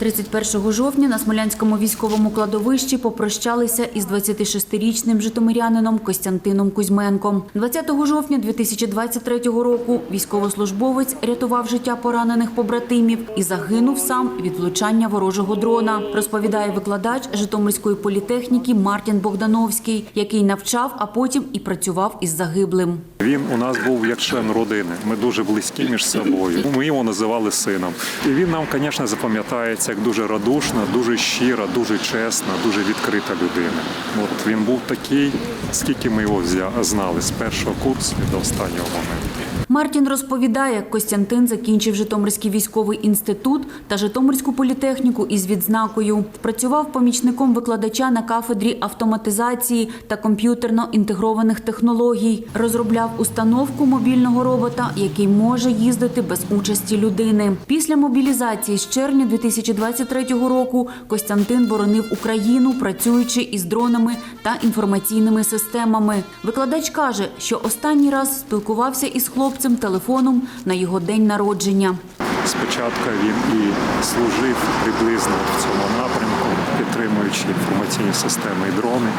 31 жовтня на Смолянському військовому кладовищі попрощалися із 26-річним житомирянином Костянтином Кузьменком. 20 жовтня 2023 року військовослужбовець рятував життя поранених побратимів і загинув сам від влучання ворожого дрона, розповідає викладач Житомирської політехніки Мартін Богдановський, який навчав, а потім і працював із загиблим. Він у нас був як член родини. Ми дуже близькі між собою. Ми його називали сином. І він нам, звісно, запам'ятається як дуже радушна, дуже щира, дуже чесна, дуже відкрита людина. От він був такий, скільки ми його знали з першого курсу до останнього моменту. Мартін розповідає, Костянтин закінчив Житомирський військовий інститут та Житомирську політехніку із відзнакою. Працював помічником викладача на кафедрі автоматизації та комп'ютерно інтегрованих технологій. Розробляв установку мобільного робота, який може їздити без участі людини. Після мобілізації з червня 2023 року Костянтин боронив Україну, працюючи із дронами та інформаційними системами. Викладач каже, що останній раз спілкувався із хлопцем телефоном на його день народження. Спочатку він і служив приблизно в цьому напрямку, підтримуючи інформаційні системи і дрони.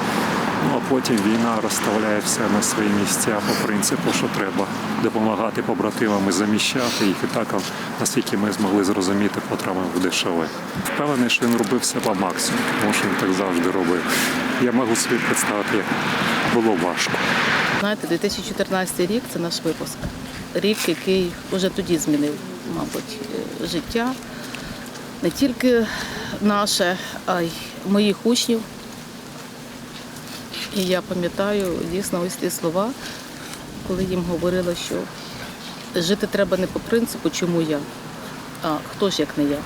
Ну а потім війна розставляє все на свої місця по принципу, що треба допомагати побратимам і заміщати їх. І так, наскільки ми змогли зрозуміти, потрапив в ДШВ. Впевнений, що він робив все по максимуму, тому що він так завжди робив. Я можу собі представити, як було важко. Знаєте, 2014 рік це наш випуск. Рік, який вже тоді змінив, мабуть, е, життя не тільки наше, а й моїх учнів. І я пам'ятаю дійсно ось ті слова, коли їм говорила, що жити треба не по принципу, чому я, а хто ж як не я.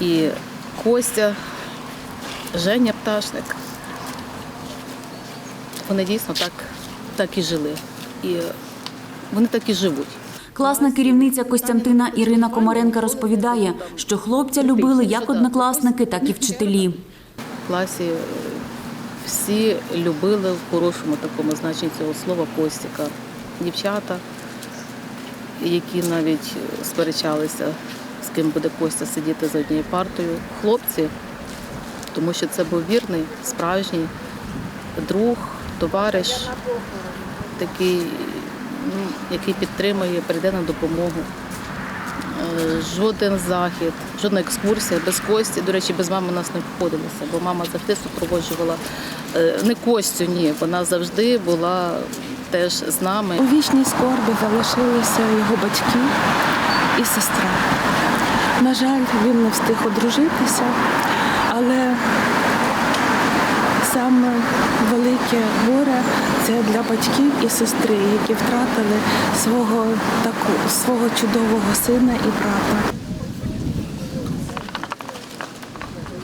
І Костя, Женя Пташник, вони дійсно так, так і жили. І вони так і живуть. Класна керівниця Костянтина Ірина Комаренка розповідає, що хлопця любили як однокласники, так і вчителі. В класі всі любили в хорошому такому значенні цього слова Костіка. Дівчата, які навіть сперечалися, з ким буде Костя сидіти за однією партою. Хлопці, тому що це був вірний, справжній друг, товариш, такий, ну, який підтримує, прийде на допомогу. Жоден захід, жодна екскурсія без Кості. До речі, без мами у нас не обходилися, бо мама завжди супроводжувала е, не Костю, ні. Вона завжди була теж з нами. У вічній скорбі залишилися його батьки і сестра. На жаль, він не встиг одружитися, але саме велике горе це для батьків і сестри, які втратили свого таку свого чудового сина і брата.